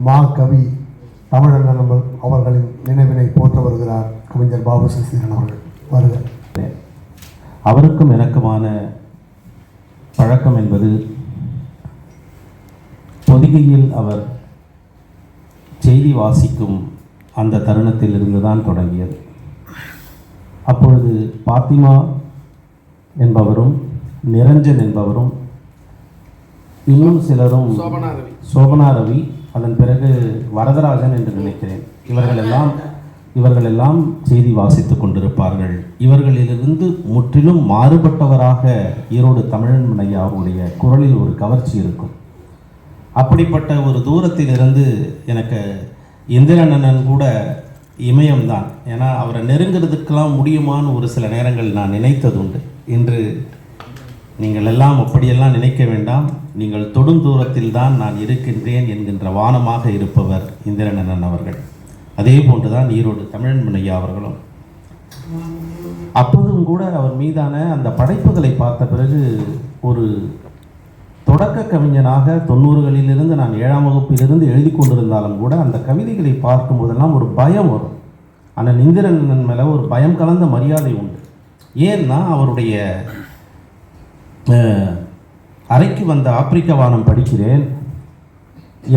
மா கவி நம்ம- அவர்களின் நினைவினை போற்ற வருகிறார் கவிஞர் பாபு சசிதரன் அவர்கள். வருக. அவருக்கும் எனக்குமான பழக்கம் என்பது பொதிகையில் அவர் செய்தி வாசிக்கும் அந்த தருணத்தில் இருந்துதான் தொடங்கியது. அப்பொழுது பாத்திமா என்பவரும் நிரஞ்சன் என்பவரும் இன்னும் சிலரும் சோபனா ரவி அதன் பிறகு வரதராஜன் என்று நினைக்கிறேன். இவர்கள் எல்லாம் இவர்கள் எல்லாம் செய்தி வாசித்து கொண்டிருப்பார்கள். இவர்களிலிருந்து முற்றிலும் மாறுபட்டவராக ஈரோடு தமிழன் ஐயா அவருடைய குரலில் ஒரு கவர்ச்சி இருக்கும். அப்படிப்பட்ட ஒரு தூரத்திலிருந்து எனக்கு இந்திரண்ணன் கூட இமயம்தான். ஏன்னா அவரை நெருங்கிறதுக்கெல்லாம் முடியுமான்னு ஒரு சில நேரங்கள் நான் நினைத்ததுண்டு. இன்று நீங்கள் எல்லாம் அப்படியெல்லாம் நினைக்க வேண்டாம். நீங்கள் தொடும் தூரத்தில் தான் நான் இருக்கின்றேன் என்கின்ற வானமாக இருப்பவர் இந்திரனன் அவர்கள். அதே போன்றுதான் ஈரோடு தமிழன் ஐயா அவர்களும். அப்போதும் கூட அவர் மீதான அந்த படைப்புகளை பார்த்த பிறகு ஒரு தொடக்க கவிஞனாக தொண்ணூறுகளிலிருந்து நான் ஏழாம் வகுப்பிலிருந்து எழுதி கொண்டிருந்தாலும் கூட அந்த கவிதைகளை பார்க்கும்போதெல்லாம் ஒரு பயம் வரும். அண்ணன் இந்திரன் மேலே ஒரு பயம் கலந்த மரியாதை உண்டு. ஏன்னா அவருடைய அறைக்கு வந்த ஆப்பிரிக்க வானம் படிக்கிறேன்.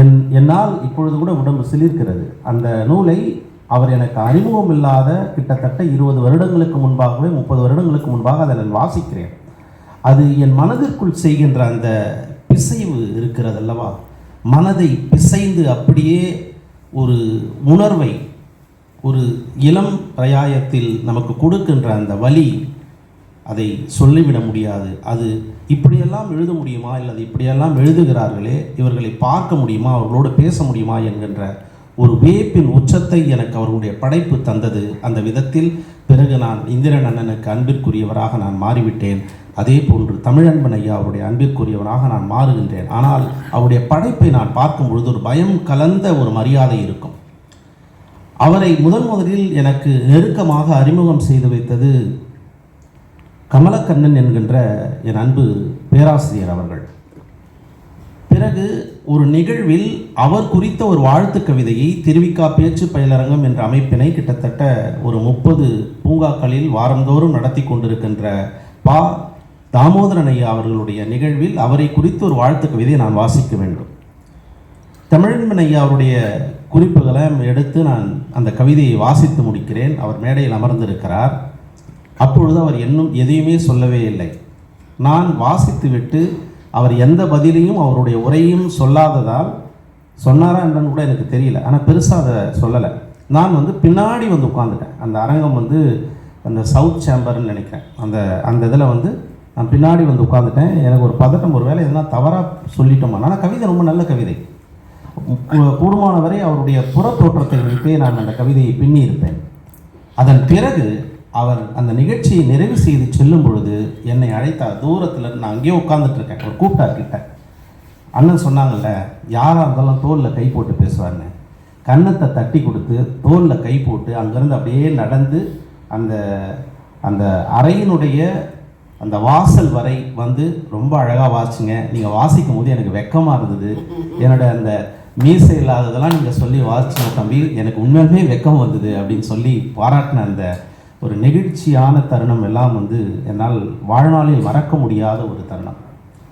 என் என்னால் இப்பொழுது கூட உடம்பு சிலிர்க்கிறது. அந்த நூலை அவர் எனக்கு அறிமுகம் இல்லாத கிட்டத்தட்ட இருபது வருடங்களுக்கு முன்பாகவே முப்பது வருடங்களுக்கு முன்பாக அதை நான் வாசிக்கிறேன். அது என் மனதிற்குள் செய்கின்ற அந்த பிசைவு இருக்கிறது அல்லவா? மனதை பிசைந்து அப்படியே ஒரு உணர்வை ஒரு இளம் பிரயாயத்தில் நமக்கு கொடுக்கின்ற அந்த வழி அதை சொல்லிவிட முடியாது. அது இப்படியெல்லாம் எழுத முடியுமா? இல்லை அது இப்படியெல்லாம் எழுதுகிறார்களே இவர்களை பார்க்க முடியுமா? அவர்களோடு பேச முடியுமா? என்கின்ற ஒரு வேப்பின் உச்சத்தை எனக்கு அவர்களுடைய படைப்பு தந்தது. அந்த விதத்தில் பிறகு நான் இந்திரன் அண்ணனுக்கு அன்பிற்குரியவராக நான் மாறிவிட்டேன். அதே போன்று தமிழன்பன் ஐயா அவருடைய அன்பிற்குரியவனாக நான் மாறுகின்றேன். ஆனால் அவருடைய படைப்பை நான் பார்க்கும் பொழுது ஒரு பயம் கலந்த ஒரு மரியாதை இருக்கும். அவரை முதன் முதலில் எனக்கு நெருக்கமாக அறிமுகம் செய்து வைத்தது கமலக்கண்ணன் என்கின்ற என் அன்பு பேராசிரியர் அவர்கள். பிறகு ஒரு நிகழ்வில் அவர் குறித்த ஒரு வாழ்த்து கவிதையை திருவிக்கா பேச்சு பயிலரங்கம் என்ற அமைப்பினை கிட்டத்தட்ட ஒரு முப்பது பூங்காக்களில் வாரந்தோறும் நடத்தி கொண்டிருக்கின்ற பா. தாமோதரன் ஐயா அவர்களுடைய நிகழ்வில் அவரை குறித்து ஒரு வாழ்த்து கவிதையை நான் வாசிக்க வேண்டும். தமிழன்மன் ஐயா அவருடைய குறிப்புகளை எடுத்து நான் அந்த கவிதையை வாசித்து முடிக்கிறேன். அவர் மேடையில் அமர்ந்திருக்கிறார். அப்பொழுது அவர் இன்னும் எதையுமே சொல்லவே இல்லை. நான் வாசித்துவிட்டு அவர் எந்த பதிலையும் அவருடைய உரையும் சொல்லாததால் சொன்னாரா என்னன்னு கூட எனக்கு தெரியல. ஆனால் பெருசாக அதை சொல்லலை. நான் வந்து பின்னாடி வந்து உட்காந்துட்டேன் அந்த அரங்கம் வந்து அந்த சவுத் சேம்பர்னு நினைக்கிறேன். அந்த அந்த இதில் வந்து நான் பின்னாடி வந்து உட்காந்துட்டேன் எனக்கு ஒரு பதட்டம் ஒரு வேலை எதுனா தவறாக சொல்லிட்டோமா? ஆனால் கவிதை ரொம்ப நல்ல கவிதை. கூ- கூடுமான வரை அவருடைய புற தோற்றத்தை வைத்தே நான் அந்த கவிதையை பின்னி இருப்பேன் அதன் பிறகு அவர் அந்த நிகழ்ச்சியை நிறைவு செய்து செல்லும் பொழுது என்னை அழைத்தார் தூரத்தில் நான் அங்கேயே உட்காந்துட்ருக்கேன் அவர் கூப்பிட்டார் கிட்ட. அண்ணன் சொன்னாங்கல்ல யாராக இருந்தாலும் தோலில் கை போட்டு பேசுவார்னு கன்னத்தை தட்டி கொடுத்து தோலில் கை போட்டு அங்கேருந்து அப்படியே நடந்து அந்த அந்த அறையினுடைய அந்த வாசல் வரை வந்து ரொம்ப அழகாக வாசிங்க நீங்கள் வாசிக்கும் போது எனக்கு வெக்கமாக இருந்தது. என்னோட அந்த மீசை இல்லாததெல்லாம் நீங்கள் சொல்லி வாசிச்சு தம்பி. எனக்கு உண்மையாலுமே வெக்கம் வந்தது அப்படின்னு சொல்லி பாராட்டின அந்த ஒரு நெகிழ்ச்சியான தருணம் எல்லாம் வந்து என்னால் வாழ்நாளில் மறக்க முடியாத ஒரு தருணம்.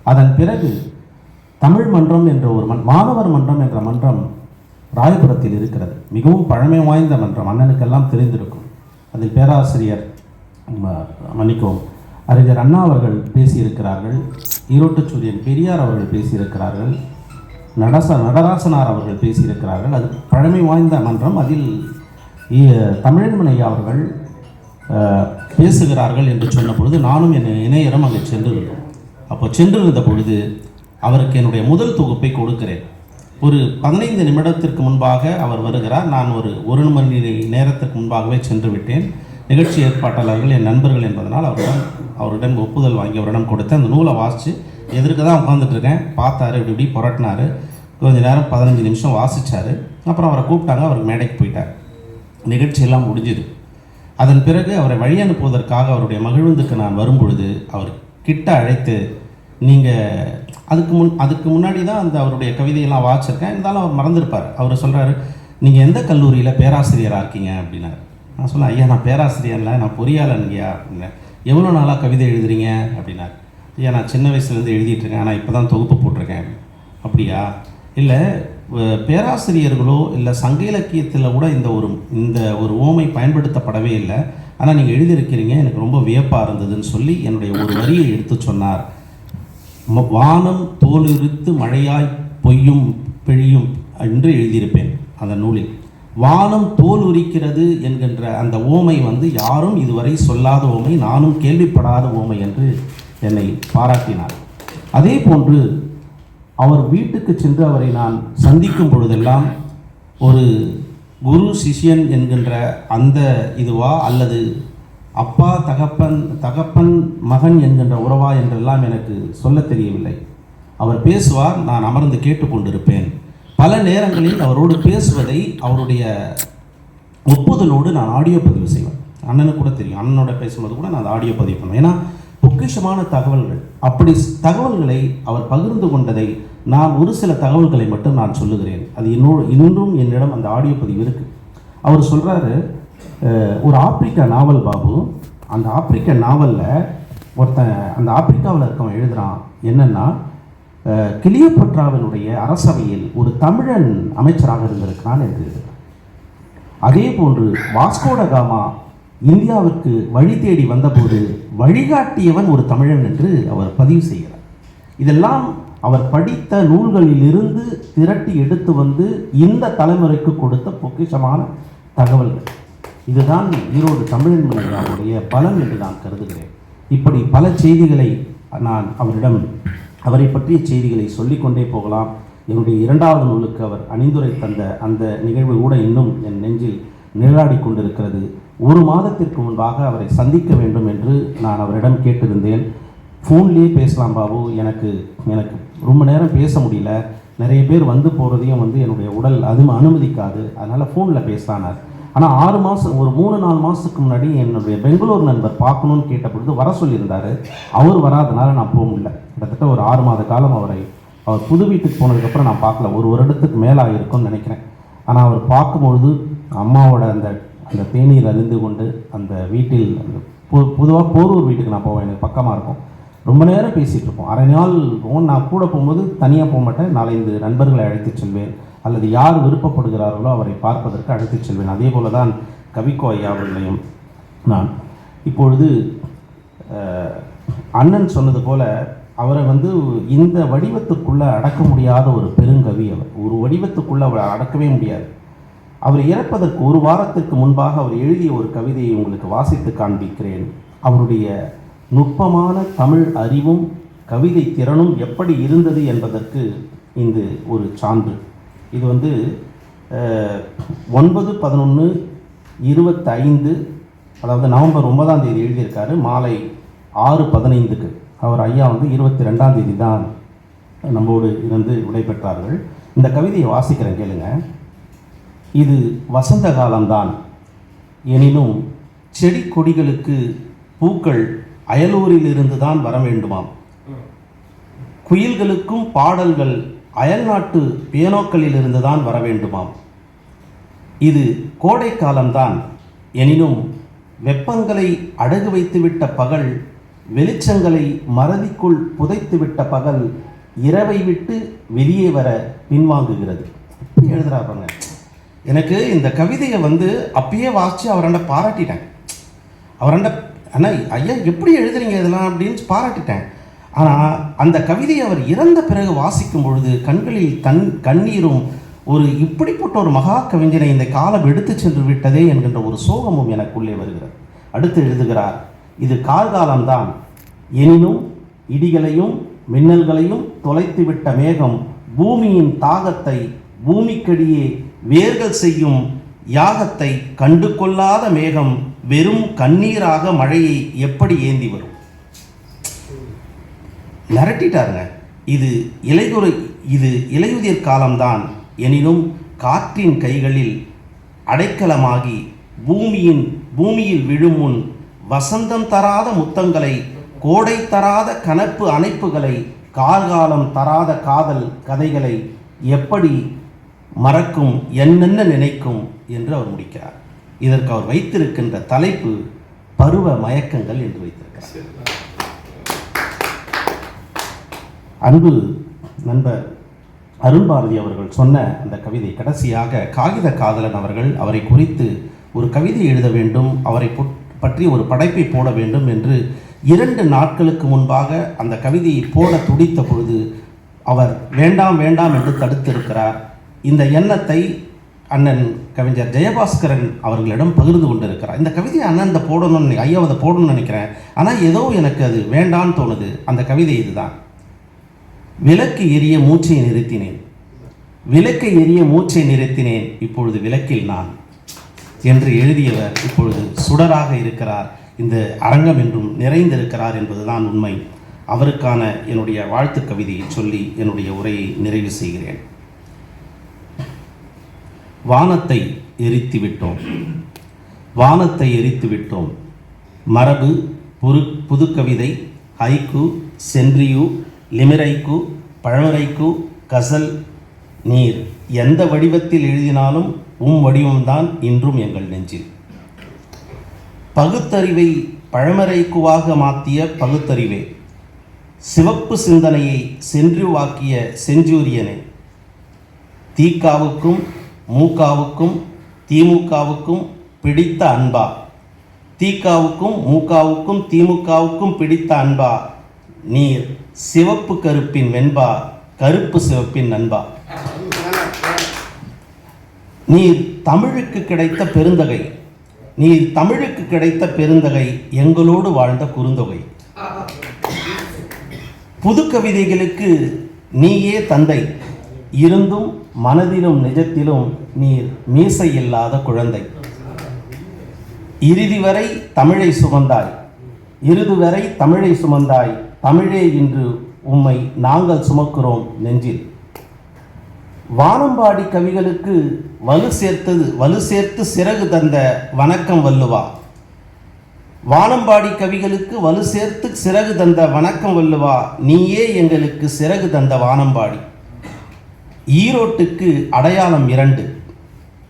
அதன் பிறகு தமிழ் மன்றம் என்ற ஒரு மன் மாணவர் மன்றம் என்ற மன்றம் ராயபுரத்தில் இருக்கிறது. மிகவும் பழமை வாய்ந்த மன்றம். அண்ணனுக்கெல்லாம் தெரிந்திருக்கும். அதில் பேராசிரியர் மன்னிக்கவும் அறிஞர் அண்ணா அவர்கள் பேசியிருக்கிறார்கள். ஈரோட்டு சூரியன் பெரியார் அவர்கள் பேசியிருக்கிறார்கள். நடச நடராசனார் அவர்கள் பேசியிருக்கிறார்கள். அது பழமை வாய்ந்த மன்றம். அதில் தமிழன்மனையா அவர்கள் பேசுகிறார்கள் என்று சொன்ன பொழுது நானும் என் இணையரம் அங்கே சென்றிருந்தோம். அப்போ சென்றிருந்த பொழுது அவருக்கு என்னுடைய முதல் தொகுப்பை கொடுக்கிறேன். ஒரு பதினைந்து நிமிடத்திற்கு முன்பாக அவர் வருகிறார். நான் ஒரு ஒரு மணி நேரத்திற்கு முன்பாகவே சென்று விட்டேன். நிகழ்ச்சி ஏற்பாட்டாளர்கள் என் நண்பர்கள் என்பதனால் அவரிடம் அவரிடம் ஒப்புதல் வாங்கி அவரிடம் கொடுத்து அந்த நூலை வாசித்து எதிர்க்க தான் உட்காந்துட்ருக்கேன் பார்த்தாரு இப்படி இப்படி புரட்டினார். கொஞ்ச நேரம் பதினஞ்சு நிமிஷம் வாசித்தார் அப்புறம் அவரை கூப்பிட்டாங்க அவருக்கு மேடைக்கு போயிட்டார். நிகழ்ச்சியெல்லாம் முடிஞ்சுது. அதன் பிறகு அவரை வழி அனுப்புவதற்காக அவருடைய மகிழ்வுந்துக்கு நான் வரும்பொழுது அவர் கிட்ட அழைத்து நீங்கள் அதுக்கு முன் அதுக்கு முன்னாடி தான் அந்த அவருடைய கவிதையெல்லாம் வாசிச்சிருக்கேன். இருந்தாலும் அவர் மறந்துருப்பார். அவர் சொல்கிறாரு நீங்கள் எந்த கல்லூரியில் பேராசிரியராக இருக்கீங்க? அப்படின்னாரு. நான் சொன்னேன் ஐயா நான் பேராசிரியர்ல நான் பொறியாளன் ஐயா அப்படின்னேன். எவ்வளோ நாளாக கவிதை எழுதுறீங்க? அப்படின்னார். ஐயா நான் சின்ன வயசுலேருந்து எழுதிட்டுருக்கேன் ஆனால் இப்போ தான் தொகுப்பு போட்டிருக்கேன். அப்படியா? இல்லை பேராசிரியர்களோ இல்லை சங்க இலக்கியத்தில் கூட இந்த ஒரு இந்த ஒரு ஓமை பயன்படுத்தப்படவே இல்லை. ஆனால் நீங்கள் எழுதியிருக்கிறீங்க. எனக்கு ரொம்ப வியப்பாக இருந்ததுன்னு சொல்லி என்னுடைய ஒரு வரியை எடுத்து சொன்னார். வானம் தோலுரித்து மழையாய் பொய்யும் பெழியும் என்று எழுதியிருப்பேன் அந்த நூலில். வானம் தோல் உரிக்கிறது என்கின்ற அந்த ஓமை வந்து யாரும் இதுவரை சொல்லாத ஓமை நானும் கேள்விப்படாத ஓமை என்று என்னை பாராட்டினார். அதே போன்று அவர் வீட்டுக்கு சென்று அவரை நான் சந்திக்கும் பொழுதெல்லாம் ஒரு குரு சிஷ்யன் என்கின்ற அந்த இதுவா அல்லது அப்பா தகப்பன் தகப்பன் மகன் என்கின்ற உறவா என்றெல்லாம் எனக்கு சொல்ல தெரியவில்லை. அவர் பேசுவார் நான் அமர்ந்து கேட்டுக்கொண்டிருப்பேன் பல நேரங்களில் அவரோடு பேசுவதை அவருடைய ஒப்புதலோடு நான் ஆடியோ பதிவு செய்வேன். அண்ணனுக்கு கூட தெரியும். அண்ணனோட பேசும்போது கூட நான் ஆடியோ பதிவு பண்ணுவேன். ஏன்னா பொக்கிஷமான தகவல்கள். அப்படி தகவல்களை அவர் பகிர்ந்து கொண்டதை நான் ஒரு சில தகவல்களை மட்டும் நான் சொல்லுகிறேன். அது இன்னொரு இன்னொன்றும் என்னிடம் அந்த ஆடியோ பதிவு இருக்குது அவர் சொல்கிறாரு ஒரு ஆப்பிரிக்கா நாவல் பாபு அந்த ஆப்பிரிக்க நாவலில் ஒருத்தன் அந்த ஆப்பிரிக்காவில் இருக்கவன் எழுதுகிறான் என்னன்னா கிளியப்பற்றாவினுடைய அரசவையில் ஒரு தமிழன் அமைச்சராக இருந்திருக்கிறான் என்று அதே போன்று வாஸ்கோட காமா இந்தியாவிற்கு வழி தேடி வந்தபோது வழிகாட்டியவன் ஒரு தமிழன் என்று அவர் பதிவு செய்கிறார். இதெல்லாம் அவர் படித்த நூல்களிலிருந்து திரட்டி எடுத்து வந்து இந்த தலைமுறைக்கு கொடுத்த பொக்கிஷமான தகவல்கள். இதுதான் ஈரோடு தமிழன் மனிதனுடைய பலன் என்று நான் கருதுகிறேன். இப்படி பல செய்திகளை நான் அவரிடம் அவரை பற்றிய செய்திகளை சொல்லிக்கொண்டே போகலாம். என்னுடைய இரண்டாவது நூலுக்கு அவர் அணிந்துரை தந்த அந்த நிகழ்வு கூட இன்னும் என் நெஞ்சில் நிழலாடி கொண்டிருக்கிறது. ஒரு மாதத்திற்கு முன்பாக அவரை சந்திக்க வேண்டும் என்று நான் அவரிடம் கேட்டிருந்தேன். ஃபோன்லேயே பேசலாம் பாபு. எனக்கு எனக்கு ரொம்ப நேரம் பேச முடியல. நிறைய பேர் வந்து போகிறதையும் வந்து என்னுடைய உடல் அதுவும் அனுமதிக்காது. அதனால் ஃபோனில் பேசலானார் ஆனால் ஆறு மாதம் ஒரு மூணு நாலு மாதத்துக்கு முன்னாடி என்னுடைய பெங்களூர் நண்பர் பார்க்கணும்னு கேட்ட பொழுது வர சொல்லியிருந்தார். அவர் வராதனால நான் போக முடியல. கிட்டத்தட்ட ஒரு ஆறு மாத காலம் அவரை அவர் புது வீட்டுக்கு போனதுக்கப்புறம் நான் பார்க்கல. ஒரு வருடத்துக்கு மேலே ஆகிருக்கும்னு நினைக்கிறேன். ஆனால் அவர் பார்க்கும்பொழுது அம்மாவோட அந்த அந்த தேநீர் அறிந்து கொண்டு அந்த வீட்டில் பொதுவாக போரூர் வீட்டுக்கு நான் போவேன். எனக்கு பக்கமாக இருக்கும். ரொம்ப நேரம் பேசிகிட்டு இருப்போம் அரை நாள் போன் நான் கூட போகும்போது தனியாக போக மாட்டேன். நாலஞ்சு நண்பர்களை அழைத்துச் செல்வேன். அல்லது யார் விருப்பப்படுகிறார்களோ அவரை பார்ப்பதற்கு அழைத்துச் செல்வேன். அதே போல தான் கவிக்கோ ஐயா அவர்களையும் நான். இப்பொழுது அண்ணன் சொன்னது போல் அவரை வந்து இந்த வடிவத்துக்குள்ளே அடக்க முடியாத ஒரு பெருங்கவி அவர். ஒரு வடிவத்துக்குள்ளே அவரை அடக்கவே முடியாது. அவர் இறப்பதற்கு ஒரு வாரத்திற்கு முன்பாக அவர் எழுதிய ஒரு கவிதையை உங்களுக்கு வாசித்து காண்பிக்கிறேன். அவருடைய நுட்பமான தமிழ் அறிவும் கவிதை திறனும் எப்படி இருந்தது என்பதற்கு இது ஒரு சான்று. இது வந்து ஒன்பது பதினொன்று இருபத்தைந்து அதாவது நவம்பர் ஒன்பதாம் தேதி எழுதியிருக்காரு. மாலை ஆறு பதினைந்துக்கு. அவர் ஐயா வந்து இருபத்தி ரெண்டாம் தேதி தான் நம்மோடு இருந்து விடைபெற்றார்கள். இந்த கவிதையை வாசிக்கிறேன் கேளுங்க. இது வசந்த காலம்தான். எனினும் செடி கொடிகளுக்கு பூக்கள் அயலூரிலிருந்து தான் வர வேண்டுமாம். குயில்களுக்கும் பாடல்கள் அயல்நாட்டு பியானோக்களிலிருந்து தான் வர வேண்டுமாம். இது கோடை காலம்தான் எனினும் வெப்பங்களை அடகு வைத்துவிட்ட பகல் வெளிச்சங்களை மறதிக்குள் புதைத்துவிட்ட பகல் இரவை விட்டு வெளியே வர பின்வாங்குகிறது. எழுதுறாப்பாங்க எனக்கு இந்த கவிதையை வந்து அப்பயே வாசித்து அவராண்ட பாராட்டிட்டேன். அவராண்ட அண்ணா ஐயா எப்படி எழுதுறீங்க இதெல்லாம் அப்படின்னு பாராட்டிட்டேன். ஆனால் அந்த கவிதையை அவர் இறந்த பிறகு வாசிக்கும் பொழுது கண்களில் கண் கண்ணீரும் ஒரு இப்படிப்பட்ட ஒரு மகா கவிஞரை இந்த காலம் எடுத்து சென்று விட்டதே என்கின்ற ஒரு சோகமும் எனக்குள்ளே வருகிறது. அடுத்து எழுதுகிறார் இது கால்காலம்தான் எனினும் இடிகளையும் மின்னல்களையும் தொலைத்துவிட்ட மேகம் பூமியின் தாகத்தை பூமிக்கடியே வேர்கள் செய்யும் யாகத்தை கண்டு கொள்ளாத மேகம் வெறும் கண்ணீராக மழையை எப்படி ஏந்தி வரும்? மிரட்டிட்டாருங்க. இது இலைகுறை இது இலையுதிர் காலம்தான் எனினும் காற்றின் கைகளில் அடைக்கலமாகி பூமியின் பூமியில் விழும் முன் வசந்தம் தராத முத்தங்களை கோடை தராத கனப்பு அணைப்புகளை கால்காலம் தராத காதல் கதைகளை எப்படி மறக்கும் என்னென்ன நினைக்கும் என்று அவர் முடிக்கிறார். இதற்கு அவர் வைத்திருக்கின்ற தலைப்பு பருவ மயக்கங்கள் என்று வைத்திருக்கிறார். அன்பு நண்பர் அருண்பாரதி அவர்கள் சொன்ன அந்த கவிதை கடைசியாக காகித காதலன் அவர்கள் அவரை குறித்து ஒரு கவிதை எழுத வேண்டும் அவரை பற்றி ஒரு படைப்பை போட வேண்டும் என்று இரண்டு நாட்களுக்கு முன்பாக அந்த கவிதையை போட துடித்த பொழுது அவர் வேண்டாம் வேண்டாம் என்று தடுத்திருக்கிறார். இந்த எண்ணத்தை அண்ணன் கவிஞர் ஜெயபாஸ்கரன் அவர்களிடம் பகிர்ந்து கொண்டிருக்கிறார். இந்த கவிதையை அண்ணன் இந்த போடணும்னு ஐயா அதை போடணும்னு நினைக்கிறேன். ஆனால் ஏதோ எனக்கு அது வேண்டான்னு தோணுது. அந்த கவிதை இதுதான். விளக்கு எரிய மூச்சை நிறுத்தினேன். விளக்கை எரிய மூச்சை நிறுத்தினேன். இப்பொழுது விளக்கில் நான். என்று எழுதியவர் இப்பொழுது சுடராக இருக்கிறார். இந்த அரங்கம் என்றும் நிறைந்திருக்கிறார் என்பதுதான் உண்மை. அவருக்கான என்னுடைய வாழ்த்து கவிதையை சொல்லி என்னுடைய உரையை நிறைவு செய்கிறேன். வானத்தை எரித்து விட்டோம் வானத்தை எரித்து விட்டோம் மரபு புது புதுக்கவிதை ஹைக்கு சென்றியு லிமிரைக்கு பழமரைக்கு கசல் நீர். எந்த வடிவத்தில் எழுதினாலும் உம் வடிவம்தான் இன்றும் எங்கள் நெஞ்சில். பகுத்தறிவை பழமறைக்குவாக மாற்றிய பகுத்தறிவே. சிவப்பு சிந்தனையை சென்றுவாக்கிய செஞ்சூரியனே. தீக்காவுக்கும் மூகாவுக்கும் திமுகவுக்கும் பிடித்த அன்பா? தீக்காவுக்கும் மூகாவுக்கும் திமுகவுக்கும் பிடித்த அன்பா? நீர் சிவப்பு கருப்பின் வெண்பா கருப்பு சிவப்பின் நண்பா? நீர் தமிழுக்கு கிடைத்த பெருந்தகை. நீர் தமிழுக்கு கிடைத்த பெருந்தகை எங்களோடு வாழ்ந்த குறுந்தொகை. புது கவிதைகளுக்கு நீயே தந்தை. இருந்தும் மனதிலும் நிஜத்திலும் நீர் மீசை இல்லாத குழந்தை. இறுதி வரை தமிழை சுமந்தாய். இறுதி வரை தமிழை சுமந்தாய். தமிழே இன்று உம்மை நாங்கள் சுமக்கிறோம் நெஞ்சில். வானம்பாடி கவிகளுக்கு வலு சேர்த்தது வலு சேர்த்து சிறகு தந்த வணக்கம் வல்லுவா. வானம்பாடி கவிகளுக்கு வலு சேர்த்து சிறகு தந்த வணக்கம் வல்லுவா. நீயே எங்களுக்கு சிறகு தந்த வானம்பாடி. ஈரோட்டுக்கு அடையாளம் இரண்டு.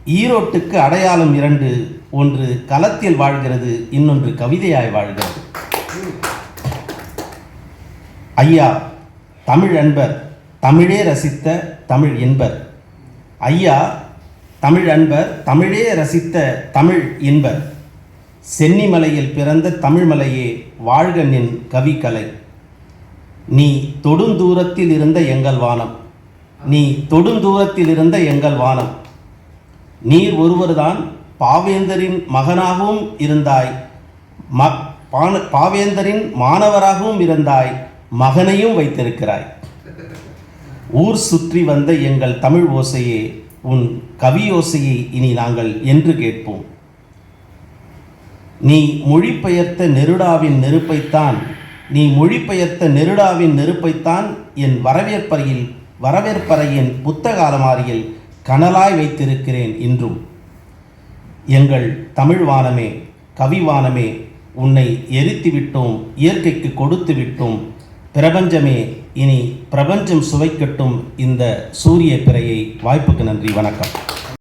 ஈரோட்டுக்கு அடையாளம் இரண்டு ஒன்று களத்தில் வாழ்கிறது இன்னொன்று கவிதையாய் வாழ்கிறது. ஐயா தமிழ் அன்பர் தமிழே ரசித்த தமிழ் இன்பர். ஐயா தமிழ் அன்பர் தமிழே ரசித்த தமிழ் இன்பர். சென்னிமலையில் பிறந்த தமிழ்மலையே வாழ்க நின் கவிக்கலை. நீ தொடுந்தூரத்தில் இருந்த எங்கள் வானம். நீ தொடுந்தூரத்தில் இருந்த எங்கள் வானம். நீர் ஒருவர்தான் பாவேந்தரின் மகனாகவும் இருந்தாய். ம பான- பாவேந்தரின் மாணவராகவும் இருந்தாய். மகனையும் வைத்திருக்கிறாய். ஊர் சுற்றி வந்த எங்கள் தமிழ் ஓசையே உன் கவி ஓசையை இனி நாங்கள் என்று கேட்போம். நீ மொழிபெயர்த்த நெருடாவின் நெருப்பைத்தான் நீ மொழிபெயர்த்த நெருடாவின் நெருப்பைத்தான் என் வரவேற்பறையில் வரவேற்பறையின் புத்தக அலமாரியில் கனலாய் வைத்திருக்கிறேன் இன்றும். எங்கள் தமிழ் வானமே கவிவானமே உன்னை எரித்து விட்டோம் இயற்கைக்கு கொடுத்து விட்டோம் பிரபஞ்சமே இனி பிரபஞ்சம் சுவைக்கட்டும் இந்த சூரிய பிறையை. வாய்ப்புக்கு நன்றி வணக்கம்.